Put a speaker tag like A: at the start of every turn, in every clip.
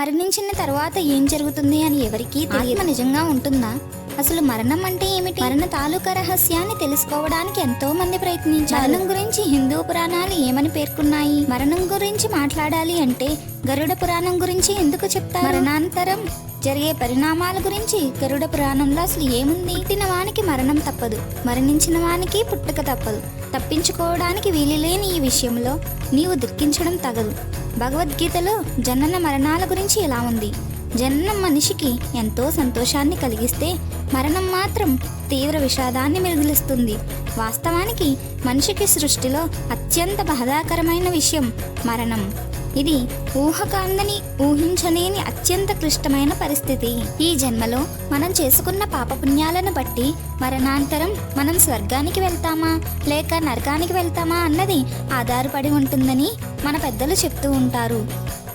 A: మరణించిన తర్వాత ఏం జరుగుతుంది అని ఎవరికీ తెలియదు. నిజంగా ఉంటుందా? అసలు మరణం అంటే ఏమిటి? మరణ తాలూకా రహస్యాన్ని తెలుసుకోవడానికి ఎంతో మంది ప్రయత్నించారు. మరణం గురించి హిందూ పురాణాలు ఏమని పేర్కొన్నాయి? మరణం గురించి మాట్లాడాలి అంటే గరుడ పురాణం గురించి ఎందుకు చెప్తారు? మరణాంతరం జరిగే పరిణామాల గురించి గరుడ పురాణంలో అసలు ఏముంది? పుట్టిన వానికి మరణం తప్పదు. మరణించిన వానికి పుట్టుక తప్పదు. తప్పించుకోవడానికి వీలులేని ఈ విషయంలో నీవు దుఃఖించడం తగదు. భగవద్గీతలో జనన మరణాల గురించి ఎలా ఉంది? జననం మనిషికి ఎంతో సంతోషాన్ని కలిగిస్తే మరణం మాత్రం తీవ్ర విషాదాన్ని మిగిలిస్తుంది. వాస్తవానికి మనిషికి సృష్టిలో అత్యంత బాధాకరమైన విషయం మరణం. ఇది ఊహకాందని ఊహించలేని అత్యంత క్లిష్టమైన పరిస్థితి. ఈ జన్మలో మనం చేసుకున్న పాపపుణ్యాలను బట్టి మరణాంతరం మనం స్వర్గానికి వెళ్తామా లేక నరకానికి వెళ్తామా అన్నది ఆధారపడి ఉంటుందని మన పెద్దలు చెప్తూ ఉంటారు.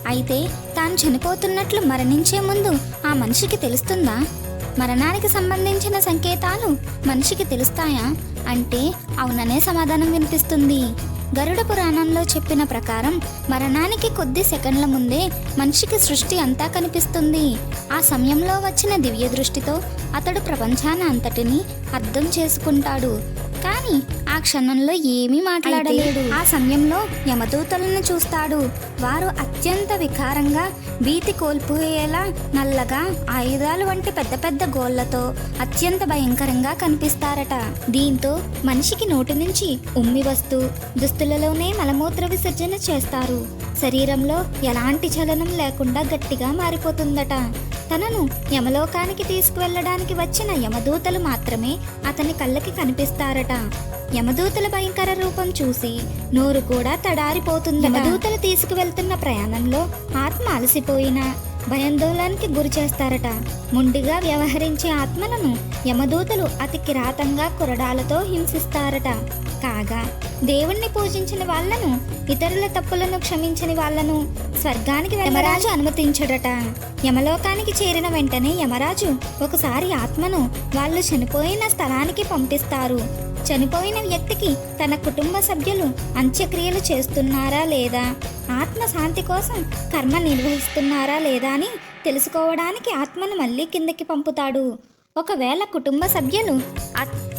A: అయితే తాను చనిపోతున్నట్లు మరణించే ముందు ఆ మనిషికి తెలుస్తుందా? మరణానికి సంబంధించిన సంకేతాలు మనిషికి తెలుస్తాయా? అంటే అవుననే సమాధానం వినిపిస్తుంది. గరుడ పురాణంలో చెప్పిన ప్రకారం మరణానికి కొద్ది సెకండ్ల ముందే మనిషికి సృష్టి అంతా కనిపిస్తుంది. ఆ సమయంలో వచ్చిన దివ్య దృష్టితో అతడు ప్రపంచాన్ని అంతటిని అర్థం చేసుకుంటాడు. కానీ ఆ క్షణంలో ఏమీ మాట్లాడలేడు ఆ సమయంలో యమదూతలను చూస్తాడు. వారు అత్యంత వికారంగా భీతి కోల్పోయేలా నల్లగా ఆయుధాలు వంటి పెద్ద పెద్ద గోళ్ళతో అత్యంత భయంకరంగా కనిపిస్తారట. దీంతో మనిషికి నోటి నుంచి ఉమ్మి వస్తూ దుస్తులలోనే మలమూత్ర విసర్జన చేస్తారు. శరీరంలో ఎలాంటి చలనం లేకుండా గట్టిగా మారిపోతుందట. తనను యమలోకానికి తీసుకువెళ్ళడానికి వచ్చిన యమదూతలు మాత్రమే అతని కళ్ళకి కనిపిస్తారట. యమదూతల భయంకర రూపం చూసి నోరు కూడా తడారిపోతుంది యమదూతలు తీసుకువెళ్తున్న ప్రయాణంలో ఆత్మ అలసిపోయినా భయాందోళనకి గురి చేస్తారట. ముండిగా వ్యవహరించే ఆత్మలను యమదూతలు అతి కిరాతంగా కురడాలతో హింసిస్తారట. కాగా దేవుణ్ణి పూజించిన వాళ్ళను ఇతరుల తప్పులను క్షమించని వాళ్ళను స్వర్గానికి యమరాజు అనుమతించడట. యమలోకానికి చేరిన వెంటనే యమరాజు ఒకసారి ఆత్మను వాళ్ళు చనిపోయిన స్థలానికి పంపిస్తారు. చనిపోయిన వ్యక్తికి తన కుటుంబ సభ్యులు అంత్యక్రియలు చేస్తున్నారా లేదా? ఆత్మశాంతి కోసం కర్మ నిర్వహిస్తున్నారా లేదా అని తెలుసుకోవడానికి ఆత్మను మళ్ళీ కిందకి పంపుతాడు. ఒకవేళ కుటుంబ సభ్యులు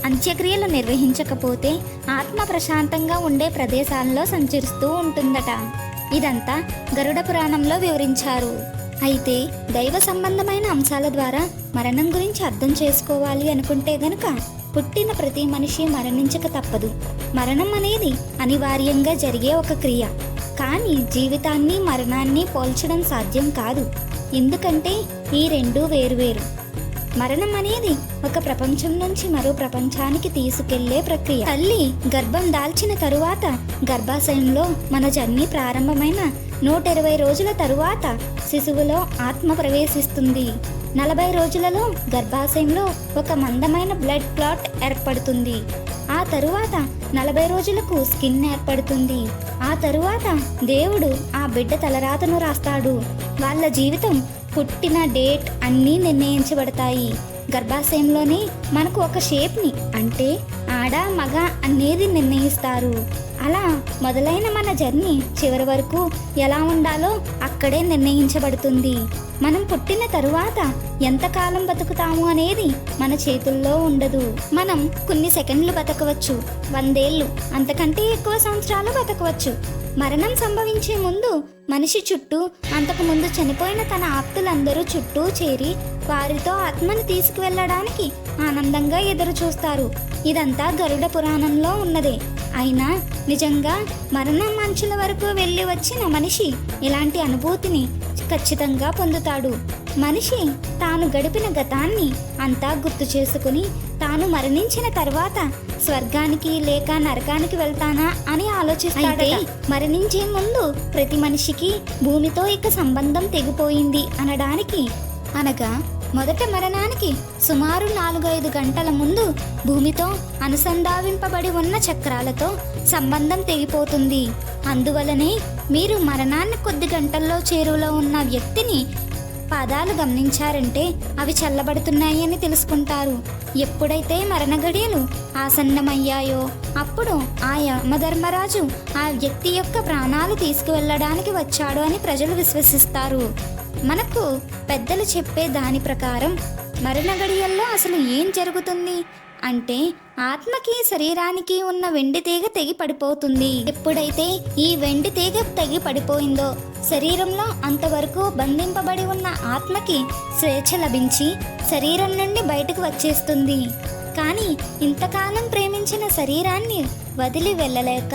A: అంత్యక్రియలు నిర్వహించకపోతే ఆత్మ ప్రశాంతంగా ఉండే ప్రదేశాల్లో సంచరిస్తూ ఉంటుందట. ఇదంతా గరుడ పురాణంలో వివరించారు. అయితే దైవ సంబంధమైన అంశాల ద్వారా మరణం గురించి అర్థం చేసుకోవాలి అనుకుంటే గనుక పుట్టిన ప్రతి మనిషి మరణించక తప్పదు. మరణం అనేది అనివార్యంగా జరిగే ఒక క్రియ. కానీ జీవితాన్ని మరణాన్ని పోల్చడం సాధ్యం కాదు. ఎందుకంటే ఈ రెండూ వేరువేరు. మరణం అనేది ఒక ప్రపంచం నుంచి మరో ప్రపంచానికి తీసుకెళ్ళే ప్రక్రియ. తల్లి గర్భం దాల్చిన తరువాత గర్భాశయంలో మన జర్నీ ప్రారంభమైన నూట ఇరవై రోజుల తరువాత శిశువులో ఆత్మ ప్రవేశిస్తుంది. నలభై రోజులలో గర్భాశయంలో ఒక మందమైన బ్లడ్ క్లాట్ ఏర్పడుతుంది. ఆ తరువాత నలభై రోజులకు స్కిన్ ఏర్పడుతుంది. ఆ తరువాత దేవుడు ఆ బిడ్డ తలరాతను రాస్తాడు. వాళ్ళ జీవితం పుట్టిన డేట్ అన్నీ నిర్ణయించబడతాయి. గర్భాశయంలోనే మనకు ఒక షేప్ని అంటే ఆడ మగ అనేది నిర్ణయిస్తారు. అలా మొదలైన మన జర్నీ చివరి వరకు ఎలా ఉండాలో అక్కడే నిర్ణయించబడుతుంది. మనం పుట్టిన తరువాత ఎంతకాలం బతుకుతాము అనేది మన చేతుల్లో ఉండదు. మనం కొన్ని సెకండ్లు బతకవచ్చు వందేళ్ళు అంతకంటే ఎక్కువ సంవత్సరాలు బతకవచ్చు. మరణం సంభవించే ముందు మనిషి చుట్టూ అంతకుముందు చనిపోయిన తన ఆప్తులందరూ చుట్టూ చేరి వారితో ఆత్మను తీసుకువెళ్ళడానికి ఆనందంగా ఎదురు చూస్తారు. ఇదంతా గరుడ పురాణంలో ఉన్నదే. అయినా నిజంగా మరణం మంచుల వరకు వెళ్ళి వచ్చిన మనిషి ఇలాంటి అనుభూతిని ఖచ్చితంగా పొందుతాడు. మనిషి తాను గడిపిన గతాన్ని అంతా గుర్తు చేసుకుని తాను మరణించిన తర్వాత స్వర్గానికి లేక నరకానికి వెళ్తానా అని ఆలోచిస్తాడే మరణించే ముందు ప్రతి మనిషికి భూమితో ఇక సంబంధం తెగిపోయింది అనడానికి అనగా మొదట మరణానికి సుమారు నాలుగు ఐదు గంటల ముందు భూమితో అనుసంధావింపబడి ఉన్న చక్రాలతో సంబంధం తెగిపోతుంది. అందువలనే మీరు మరణాన్ని కొద్ది గంటల్లో చేరువలో ఉన్న వ్యక్తిని పాదాలు గమనించారంటే అవి చల్లబడుతున్నాయి అని తెలుసుకుంటారు. ఎప్పుడైతే మరణగడియలు ఆసన్నమయ్యాయో అప్పుడు ఆ యమధర్మరాజు ఆ వ్యక్తి యొక్క ప్రాణాలు తీసుకువెళ్ళడానికి వచ్చాడు అని ప్రజలు విశ్వసిస్తారు. మనకు పెద్దలు చెప్పే దాని ప్రకారం మరణగడియల్లో అసలు ఏం జరుగుతుంది? అంటే ఆత్మకి శరీరానికి ఉన్న వెండి తీగ తెగి పడిపోతుంది. ఎప్పుడైతే ఈ వెండి తీగ తెగి పడిపోయిందో శరీరంలో అంతవరకు బంధింపబడి ఉన్న ఆత్మకి స్వేచ్ఛ లభించి శరీరం నుండి బయటకు వచ్చేస్తుంది. కానీ ఇంతకాలం ప్రేమించిన శరీరాన్ని వదిలి వెళ్ళలేక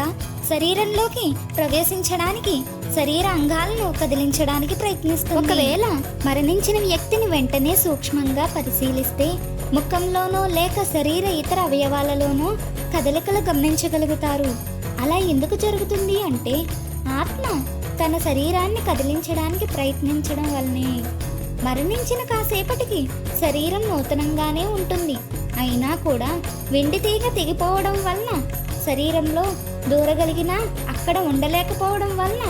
A: శరీరంలోకి ప్రవేశించడానికి శరీర అంగాలను కదిలించడానికి ప్రయత్నిస్తుంది. ఒకవేళ మరణించిన వ్యక్తిని వెంటనే సూక్ష్మంగా పరిశీలిస్తే ముఖంలోనో లేక శరీర ఇతర అవయవాలలోనో కదలికలు గమనించగలుగుతారు. అలా ఎందుకు జరుగుతుంది అంటే ఆత్మ తన శరీరాన్ని కదిలించడానికి ప్రయత్నించడం వల్లనే. మరణించిన కాసేపటికి శరీరం నూతనంగానే ఉంటుంది. అయినా కూడా వెండి తీగ తెగిపోవడం వలన శరీరంలో దూరగలిగినా అక్కడ ఉండలేకపోవడం వలన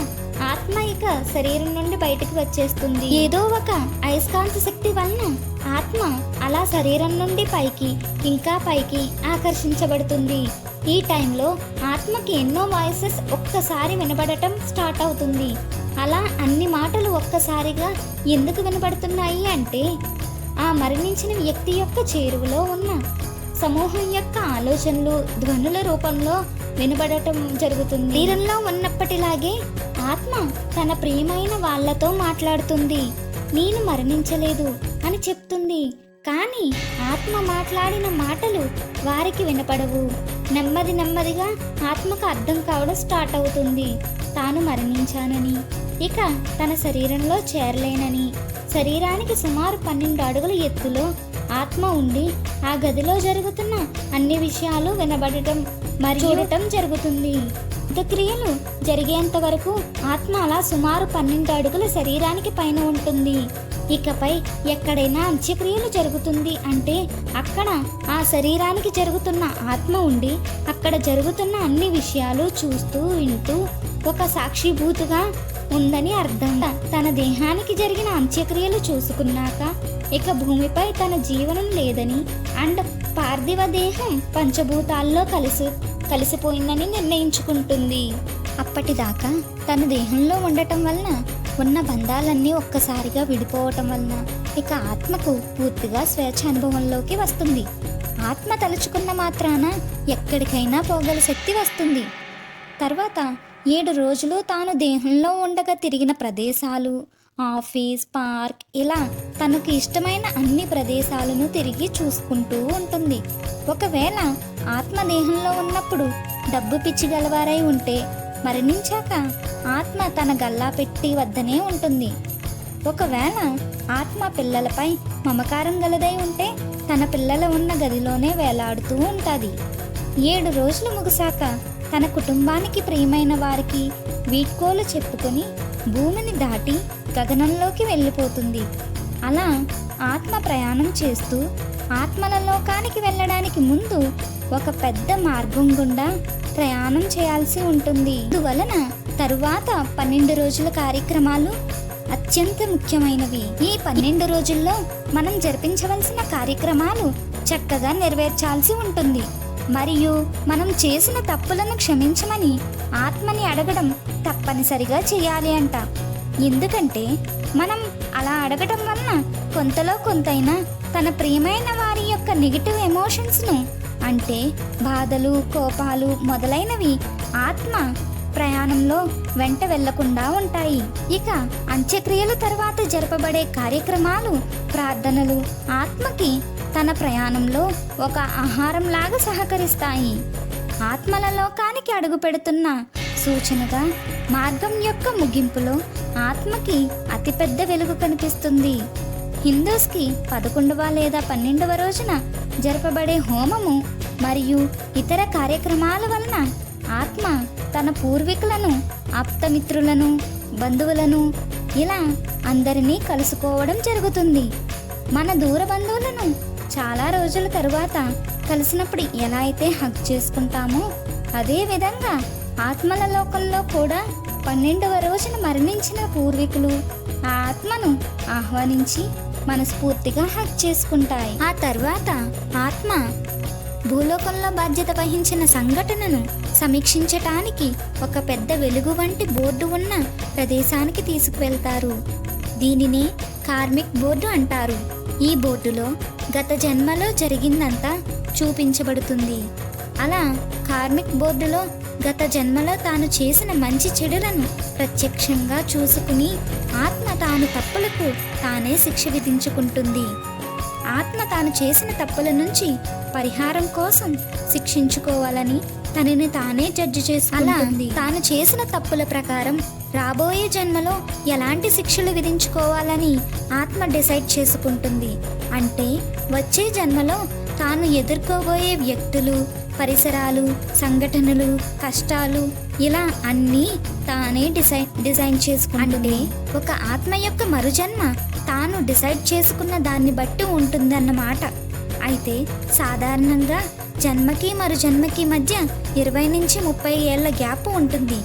A: ఆత్మ ఇక శరీరం నుండి బయటకు వచ్చేస్తుంది. ఏదో ఒక అయస్కాంత శక్తి వలన ఆత్మ అలా శరీరం నుండి పైకి ఇంకా పైకి ఆకర్షించబడుతుంది. ఈ టైంలో ఆత్మకి ఎన్నో వాయిసెస్ ఒక్కసారి వినబడటం స్టార్ట్ అవుతుంది. అలా అన్ని మాటలు ఒక్కసారిగా ఎందుకు వినబడుతున్నాయి అంటే ఆ మరణించిన వ్యక్తి యొక్క చేరువలో ఉన్న సమూహం యొక్క ఆలోచనలు ధ్వనుల రూపంలో వినబడటం జరుగుతుంది. శరీరంలో ఉన్నప్పటిలాగే ఆత్మ తన ప్రియమైన వాళ్ళతో మాట్లాడుతుంది. నేను మరణించలేదు అని చెప్తుంది. కానీ ఆత్మ మాట్లాడిన మాటలు వారికి వినపడవు. నెమ్మది నెమ్మదిగా ఆత్మకు అర్థం కావడం స్టార్ట్ అవుతుంది. తాను మరణించానని ఇక తన శరీరంలో చేరలేనని శరీరానికి సుమారు పన్నెండు అడుగుల ఎత్తులో ఆత్మ ఉండి ఆ గదిలో జరుగుతున్న అన్ని విషయాలు వినబడటం మరియు జరుగుతుంది. క్రియలు. జరిగేంత వరకు ఆత్మ అలా సుమారు పన్నెండు అడుగుల శరీరానికి పైన ఉంటుంది. ఇకపై ఎక్కడైనా అంత్యక్రియలు జరుగుతుంది అంటే అక్కడ ఆ శరీరానికి జరుగుతున్న ఆత్మ ఉండి అక్కడ జరుగుతున్న అన్ని విషయాలు చూస్తూ వింటూ ఒక సాక్షిభూతుగా ఉందని అర్థం. తన దేహానికి జరిగిన అంత్యక్రియలు చూసుకున్నాక ఇక భూమిపై తన జీవనం లేదని అండ్ పార్థివ దేహం పంచభూతాల్లో కలిసి కలిసిపోయిందని నిర్ణయించుకుంటుంది. అప్పటిదాకా తన దేహంలో ఉండటం వలన ఉన్న బంధాలన్నీ ఒక్కసారిగా విడిపోవటం వలన ఇక ఆత్మకు పూర్తిగా స్వేచ్ఛ అనుభవంలోకి వస్తుంది. ఆత్మ తలుచుకున్న మాత్రాన ఎక్కడికైనా పోగల శక్తి వస్తుంది. తర్వాత ఏడు రోజులు తాను దేహంలో ఉండగా తిరిగిన ప్రదేశాలు ఆఫీస్ పార్క్ ఇలా తనకు ఇష్టమైన అన్ని ప్రదేశాలను తిరిగి చూసుకుంటూ ఉంటుంది. ఒకవేళ ఆత్మదేహంలో ఉన్నప్పుడు డబ్బు పిచ్చి గలవారై ఉంటే మరణించాక ఆత్మ తన గల్లా పెట్టి వద్దనే ఉంటుంది. ఒకవేళ ఆత్మ పిల్లలపై మమకారం గలదై ఉంటే తన పిల్లల ఉన్న గదిలోనే వేలాడుతూ ఉంటుంది. ఏడు రోజులు ముగిశాక తన కుటుంబానికి ప్రియమైన వారికి వీడ్కోలు చెప్పుకొని భూమిని దాటి గగనంలోకి వెళ్ళిపోతుంది. అలా ఆత్మ ప్రయాణం చేస్తూ ఆత్మల లోకానికి వెళ్ళడానికి ముందు ఒక పెద్ద మార్గం గుండా ప్రయాణం చేయాల్సి ఉంటుంది. అందువలన తరువాత పన్నెండు రోజుల కార్యక్రమాలు అత్యంత ముఖ్యమైనవి. ఈ పన్నెండు రోజుల్లో మనం జరిపించవలసిన కార్యక్రమాలు చక్కగా నెరవేర్చాల్సి ఉంటుంది. మరియు మనం చేసిన తప్పులను క్షమించమని ఆత్మని అడగడం తప్పనిసరిగా చేయాలి అంట. ఎందుకంటే మనం అలా అడగటం వలన కొంతలో కొంతైనా తన ప్రియమైన వారి యొక్క నెగిటివ్ ఎమోషన్స్ను అంటే బాధలు కోపాలు మొదలైనవి ఆత్మ ప్రయాణంలో వెంట వెళ్ళకుండా ఉంటాయి. ఇక అంత్యక్రియల తర్వాత జరపబడే కార్యక్రమాలు ప్రార్థనలు ఆత్మకి తన ప్రయాణంలో ఒక ఆహారంలాగా సహకరిస్తాయి. ఆత్మల లోకానికి అడుగు పెడుతున్న సూచనగా మార్గం యొక్క ముగింపులో ఆత్మకి అతిపెద్ద వెలుగు కనిపిస్తుంది. హిందూస్కి పదకొండవ లేదా పన్నెండవ రోజున జరపబడే హోమము మరియు ఇతర కార్యక్రమాల వలన ఆత్మ తన పూర్వీకులను ఆప్తమిత్రులను బంధువులను ఇలా అందరినీ కలుసుకోవడం జరుగుతుంది. మన దూర బంధువులను చాలా రోజుల తరువాత కలిసినప్పుడు ఎలా అయితే హక్ చేసుకుంటామో అదేవిధంగా ఆత్మల లోకంలో కూడా పన్నెండవ రోజున మరణించిన పూర్వీకులు ఆ ఆత్మను ఆహ్వానించి మనస్ఫూర్తిగా హక్ చేసుకుంటాయి. ఆ తర్వాత ఆత్మ భూలోకంలో బాధ్యత వహించిన సంఘటనను సమీక్షించటానికి ఒక పెద్ద వెలుగు వంటి బోర్డు ఉన్న ప్రదేశానికి తీసుకువెళ్తారు. దీనినే కార్మిక్ బోర్డు అంటారు. ఈ బోర్డులో గత జన్మలో జరిగిందంతా చూపించబడుతుంది. అలా కార్మిక్ బోర్డులో గత జన్మలో తాను చేసిన మంచి చెడులను ప్రత్యక్షంగా చూసుకుని ఆత్మ తాను తప్పులకు తానే శిక్ష విధించుకుంటుంది. ఆత్మ తాను చేసిన తప్పుల నుంచి పరిహారం కోసం శిక్షించుకోవాలని తనని తానే జడ్జి చేసుకుంటుంది. తాను చేసిన తప్పుల ప్రకారం రాబోయే జన్మలో ఎలాంటి శిక్షలు విధించుకోవాలని ఆత్మ డిసైడ్ చేసుకుంటుంది. అంటే వచ్చే జన్మలో తాను ఎదుర్కోబోయే వ్యక్తులు పరిసరాలు సంఘటనలు కష్టాలు ఇలా అన్నీ తానే డిసైడ్ డిజైన్ చేసుకుంటుంది. ఒక ఆత్మ యొక్క మరుజన్మ తాను డిసైడ్ చేసుకున్న దాన్ని బట్టి ఉంటుందన్నమాట. అయితే సాధారణంగా జన్మకి మరు జన్మకి మధ్య ఇరవై నుంచి ముప్పై ఏళ్ళ గ్యాప్ ఉంటుంది.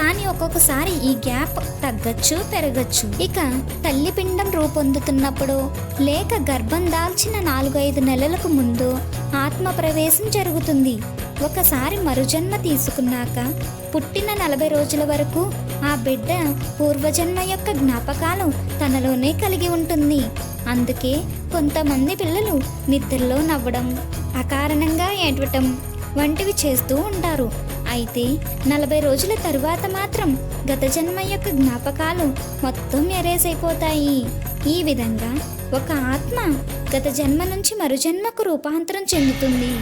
A: కానీ ఒక్కొక్కసారి ఈ గ్యాప్ తగ్గచ్చు పెరగచ్చు. ఇక తల్లిపిండం రూపొందుతున్నప్పుడు లేక గర్భం దాల్చిన నాలుగైదు నెలలకు ముందు ఆత్మ ప్రవేశం జరుగుతుంది. ఒకసారి మరుజన్మ తీసుకున్నాక పుట్టిన నలభై రోజుల వరకు ఆ బిడ్డ పూర్వజన్మ యొక్క జ్ఞాపకాలు తనలోనే కలిగి ఉంటుంది. అందుకే కొంతమంది పిల్లలు నిద్రలో నవ్వడం అకారణంగా ఏడవటం వంటివి చేస్తూ ఉంటారు. అయితే నలభై రోజుల తరువాత మాత్రం గత జన్మ యొక్క జ్ఞాపకాలు మొత్తం ఎరేజ్ అయిపోతాయి ఈ విధంగా ఒక ఆత్మ గత జన్మ నుంచి మరు జన్మకు రూపాంతరం చెందుతుంది.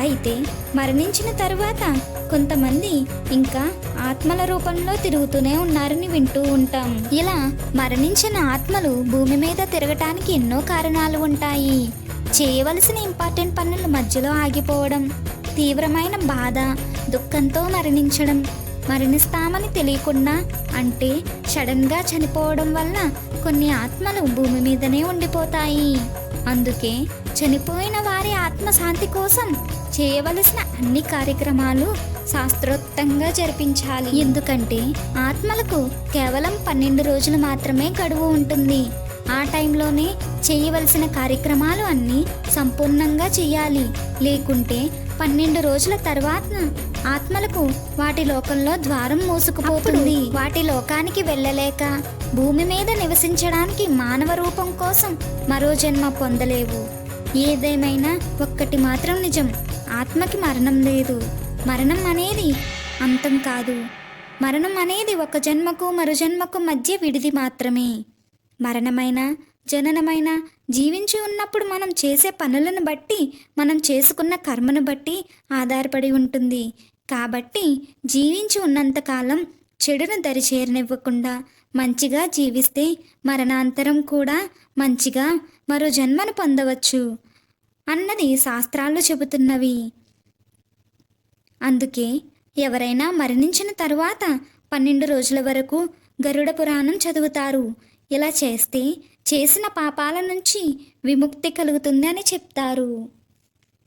A: అయితే మరణించిన తరువాత కొంతమంది ఇంకా ఆత్మల రూపంలో తిరుగుతూనే ఉన్నారని వింటూ ఉంటాం. ఇలా మరణించిన ఆత్మలు భూమి మీద తిరగటానికి ఎన్నో కారణాలు ఉంటాయి. చేయవలసిన ఇంపార్టెంట్ పనులు మధ్యలో ఆగిపోవడం తీవ్రమైన బాధ దుఃఖంతో మరణించడం మరణిస్తామని తెలియకుండా అంటే సడన్గా చనిపోవడం వల్ల కొన్ని ఆత్మలు భూమి మీదనే ఉండిపోతాయి. అందుకే చనిపోయిన వారి ఆత్మశాంతి కోసం చేయవలసిన అన్ని కార్యక్రమాలు శాస్త్రోక్తంగా జరిపించాలి. ఎందుకంటే ఆత్మలకు కేవలం పన్నెండు రోజులు మాత్రమే గడువు ఉంటుంది. ఆ టైంలోనే చేయవలసిన కార్యక్రమాలు అన్నీ సంపూర్ణంగా చేయాలి. లేకుంటే పన్నెండు రోజుల తర్వాత ఆత్మలకు వాటి లోకంలో ద్వారం మూసుకుపోతుంది. వాటి లోకానికి వెళ్ళలేక భూమి మీద నివసించడానికి మానవ రూపం కోసం మరో జన్మ పొందలేవు. ఏదేమైనా ఒక్కటి మాత్రం నిజం. ఆత్మకి మరణం లేదు. మరణం అనేది అంతం కాదు. మరణం అనేది ఒక జన్మకు మరో జన్మకు మధ్య విడిది మాత్రమే. మరణమైన జననమైన జీవించి ఉన్నప్పుడు మనం చేసే పనులను బట్టి మనం చేసుకున్న కర్మను బట్టి ఆధారపడి ఉంటుంది. కాబట్టి జీవించి ఉన్నంతకాలం చెడును దరిచేరనివ్వకుండా మంచిగా జీవిస్తే మరణాంతరం కూడా మంచిగా మరో జన్మను పొందవచ్చు అన్నది శాస్త్రాలు చెబుతున్నవి. అందుకే ఎవరైనా మరణించిన తరువాత పన్నెండు రోజుల వరకు గరుడ పురాణం చదువుతారు. ఇలా చేస్తే చేసిన పాపాల నుంచి విముక్తి కలుగుతుంది అని చెప్తారు.